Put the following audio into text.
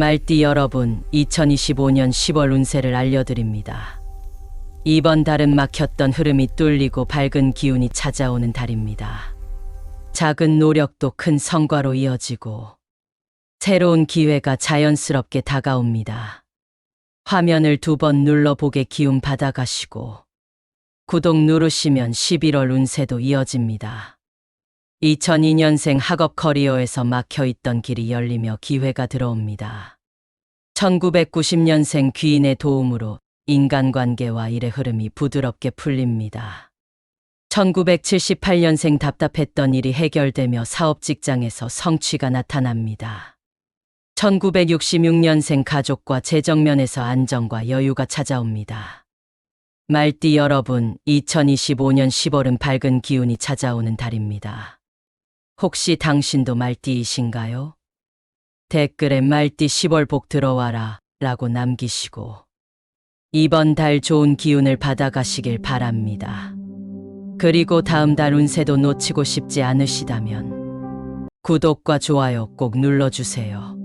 말띠 여러분, 2025년 10월 운세를 알려드립니다. 이번 달은 막혔던 흐름이 뚫리고 밝은 기운이 찾아오는 달입니다. 작은 노력도 큰 성과로 이어지고 새로운 기회가 자연스럽게 다가옵니다. 화면을 두 번 눌러보게 기운 받아가시고 구독 누르시면 11월 운세도 이어집니다. 2002년생 학업 커리어에서 막혀 있던 길이 열리며 기회가 들어옵니다. 1990년생 귀인의 도움으로 인간관계와 일의 흐름이 부드럽게 풀립니다. 1978년생 답답했던 일이 해결되며 사업 직장에서 성취가 나타납니다. 1966년생 가족과 재정면에서 안정과 여유가 찾아옵니다. 말띠 여러분, 2025년 10월은 밝은 기운이 찾아오는 달입니다. 혹시 당신도 말띠이신가요? 댓글에 말띠 10월 복 들어와라 라고 남기시고 이번 달 좋은 기운을 받아가시길 바랍니다. 그리고 다음 달 운세도 놓치고 싶지 않으시다면 구독과 좋아요 꼭 눌러주세요.